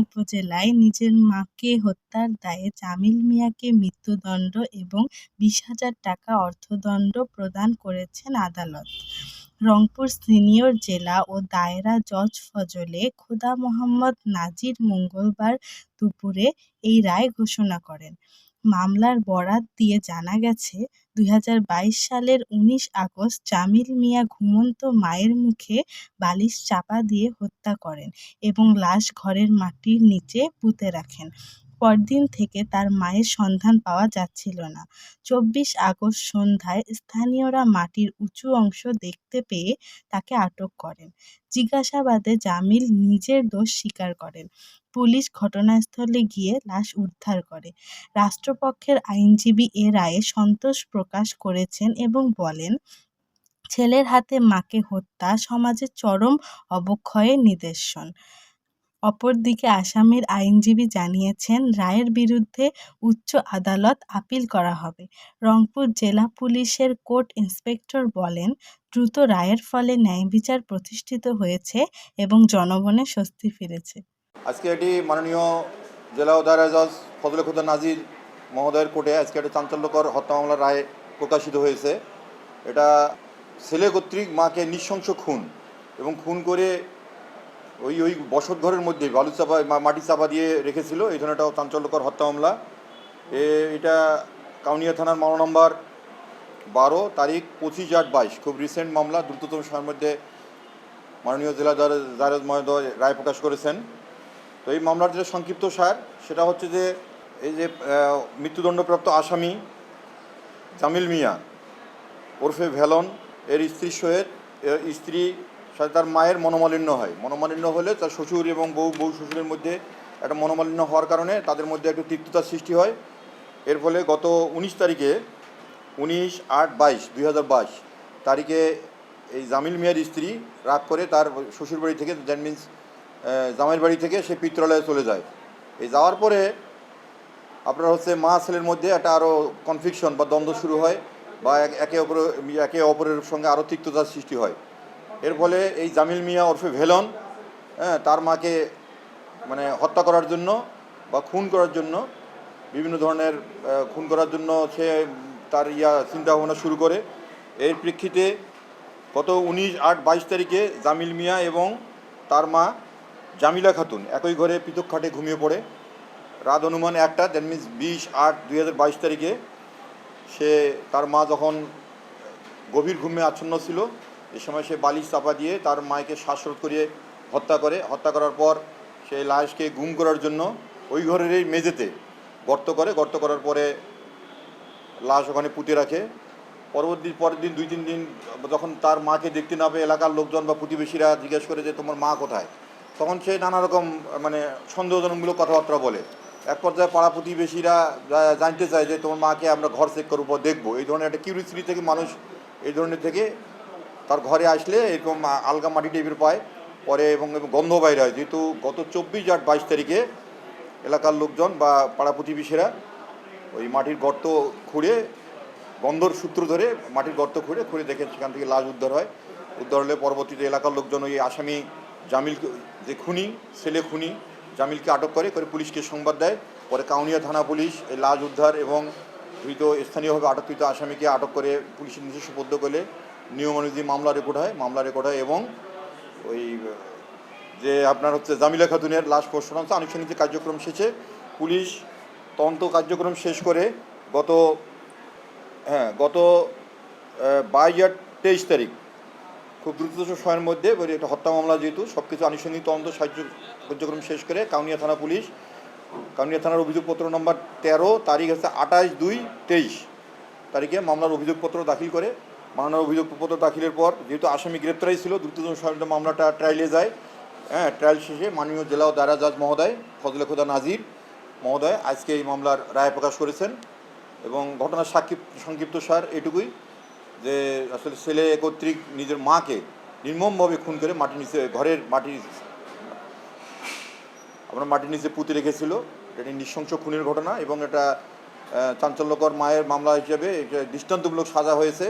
উপজেলায় নিজের মাকে হত্যার দায়ে জামিল মিয়াকে মৃত্যুদণ্ড এবং বিশ হাজার টাকা অর্থদণ্ড প্রদান করেছেন আদালত। রংপুর সিনিয়র জেলা ও দায়রা জজ ফজলে খোদা মোহাম্মদ নাজির মঙ্গলবার দুপুরে এই রায় ঘোষণা করেন। মামলার বরাত দিয়ে জানা গেছে দু হাজার বাইশ সালের ১৯ আগস্ট জামিল মিয়া ঘুমন্ত মায়ের মুখে বালিশ চাপা দিয়ে হত্যা করেন এবং লাশ ঘরের মাটির নিচে পুঁতে রাখেন। পরদিন থেকে তার মায়ের সন্ধান পাওয়া যাচ্ছিল না। চব্বিশ আগস্ট সন্ধ্যায় স্থানীয়রা মাটির উঁচু অংশ দেখতে পেয়ে তাকে আটক করেন। জিজ্ঞাসাবাদে জামিল নিজের দোষ স্বীকার করেন। পুলিশ ঘটনাস্থলে গিয়ে লাশ উদ্ধার করে। রাষ্ট্রপক্ষের আইনজীবী এ রায়ে সন্তোষ প্রকাশ করেছেন এবং বলেন, ছেলের হাতে মাকে হত্যা সমাজে চরম অবক্ষয়ের নিদর্শন। অপরদিকে আসামির আইনজীবী জানিয়েছেন, রায়ের বিরুদ্ধে উচ্চ আদালত আপিল করা হবে। রংপুর জেলা পুলিশের কোর্ট ইন্সপেক্টর বলেন, দ্রুত রায়ের ফলে ন্যায়বিচার প্রতিষ্ঠিত হয়েছে এবং জনগণের স্বস্তি ফিরেছে। আজকে এটি মাননীয় জেলা ও দায়রা জজ ফজলে খুদা নাজির মহোদয়ের কোর্টে আজকে একটি চাঞ্চল্যকর হত্যা মামলার রায় প্রকাশিত হয়েছে। এটা ছেলে কর্তৃক মাকে নৃশংস খুন এবং খুন করে ওই ওই বসত ঘরের মধ্যে বালু চাপা মাটি চাপা দিয়ে রেখেছিল। এই ধরনের একটা চাঞ্চল্যকর হত্যা মামলা। এ, এটা কাউনিয়া থানার মামলা নম্বর বারো, তারিখ পঁচিশ আট বাইশ। খুব রিসেন্ট মামলা, দ্রুততম সময়ের মধ্যে মাননীয় জেলা জারেজ মহোদয় রায় প্রকাশ করেছেন। তো এই মামলার যে সংক্ষিপ্ত সার, সেটা হচ্ছে যে এই যে মৃত্যুদণ্ডপ্রাপ্ত আসামি জামিল মিয়া ওরফে ভেলন, এর স্ত্রী এর স্ত্রী সাথে তার মায়ের মনোমালিন্য হয়। মনোমালিন্য হলে তার শ্বশুর এবং বউ বউ শ্বশুরের মধ্যে একটা মনোমালিন্য হওয়ার কারণে তাদের মধ্যে একটু তিক্ততার সৃষ্টি হয়। এর ফলে গত উনিশ তারিখে, উনিশ আট বাইশ দুই হাজার বাইশ তারিখে এই জামিল মিয়ার স্ত্রী রাগ করে তার শ্বশুরবাড়ি থেকে দ্যাট মিন্স জামাইয়ের বাড়ি থেকে সে পিত্রালয়ে চলে যায়। এই যাওয়ার পরে আপনার হচ্ছে মা ছেলের মধ্যে একটা আরও কনফ্লিকশন বা দ্বন্দ্ব শুরু হয় বা একে অপর একে অপরের সঙ্গে আরও তিক্ততার সৃষ্টি হয়। এর ফলে এই জামিল মিয়া ওরফে ভেলন হ্যাঁ তার মাকে মানে হত্যা করার জন্য বা খুন করার জন্য বিভিন্ন ধরনের খুন করার জন্য সে তার ইয়া চিন্তা ভাবনা শুরু করে। এর প্রেক্ষিতে গত উনিশ আট বাইশ তারিখে জামিল মিয়া এবং তার মা জামিলা খাতুন একই ঘরে পৃথক খাটে ঘুমিয়ে পড়ে। রাত অনুমান একটা দ্যাট মিনস বিশ আট দুই হাজার বাইশ তারিখে সে, তার মা যখন গভীর ঘুমে আচ্ছন্ন ছিল, এ সময় সে বালিশ চাপা দিয়ে তার মাকে শ্বাসরোধ করিয়ে হত্যা করে। হত্যা করার পর সে লাশকে গুম করার জন্য ওই ঘরের এই মেঝেতে গর্ত করে। গর্ত করার পরে লাশ ওখানে পুঁতে রাখে। পরবর্তী, পরের দিন দুই তিন দিন যখন তার মাকে দেখতে না পেয়ে এলাকার লোকজন বা প্রতিবেশীরা জিজ্ঞেস করে যে, তোমার মা কোথায়? তখন সে নানা রকম মানে সন্দেহজনকমূলক কথাবার্তা বলে। এক পর্যায়ে পাড়া প্রতিবেশীরা জানতে চায় যে তোমার মাকে আমরা ঘর চেক করব দেখব। এই ধরনের একটা কিউরিয়াসিটি থেকে মানুষ এই ধরনের থেকে তার ঘরে আসলে এরকম আলগা মাটি টাইপের পায়। পরে এবং এবং গন্ধ বাইরে হয়। যেহেতু গত চব্বিশ আট বাইশ তারিখে এলাকার লোকজন বা পাড়া প্রতিবেশীরা ওই মাটির গর্ত খুঁড়ে গন্ধর সূত্র ধরে মাটির গর্ত খুঁড়ে খুঁড়ে দেখে সেখান থেকে লাশ উদ্ধার হয়। উদ্ধার হলে পরবর্তীতে এলাকার লোকজন ওই আসামি জামিল যে খুনি, ছেলে খুনি, জামিলকে আটক করে করে পুলিশকে সংবাদ দেয়। পরে কাউনিয়া থানা পুলিশ এই লাশ উদ্ধার এবং ধৃত স্থানীয়ভাবে আটককৃত আসামিকে আটক করে পুলিশের নিজস্ব সুপদ্ধ করলে নিয়ম অনুযায়ী মামলা রেকর্ড হয়, মামলা রেকর্ড হয় এবং ওই, যে আপনার হচ্ছে জামিলা খাতুনের লাশ পোস্টমর্টম আনুষ্ঠানিক কার্যক্রম শেষে পুলিশ তদন্ত কার্যক্রম শেষ করে গত হ্যাঁ গত বাইশ তেইশ তারিখ খুব দ্রুত সময়ের মধ্যে একটা হত্যা মামলা যেহেতু সব কিছু আনুষ্ঠানিক তদন্ত সাহায্য কার্যক্রম শেষ করে কাউনিয়া থানা পুলিশ। কাউনিয়া থানার অভিযোগপত্র নম্বর তেরো, তারিখ হচ্ছে আঠাশ দুই তেইশ তারিখে মামলার অভিযোগপত্র দাখিল করে। মামলার অভিযোগপত্র দাখিলের পর যেহেতু আসামি গ্রেপ্তারই ছিল দ্রুততম সময়ের মামলাটা ট্রায়ালে যায়। হ্যাঁ ট্রায়াল শেষে মাননীয় জেলা ও দায়রা জজ মহোদয় ফজলে খোদা নাজির মহোদয় আজকে এই মামলার রায় প্রকাশ করেছেন এবং ঘটনার সাক্ষী সংক্ষিপ্ত সার এটুকুই। যে আসলে ছেলে কর্তৃক নিজের মাকে নির্মমভাবে খুন করে মাটির নিচে, ঘরের মাটির আপনার মাটির নিচে পুঁতে রেখেছিল। এটা নৃশংস খুনের ঘটনা এবং এটা চাঞ্চল্যকর মায়ের মামলা হিসেবে এটা দৃষ্টান্তমূলক সাজা হয়েছে।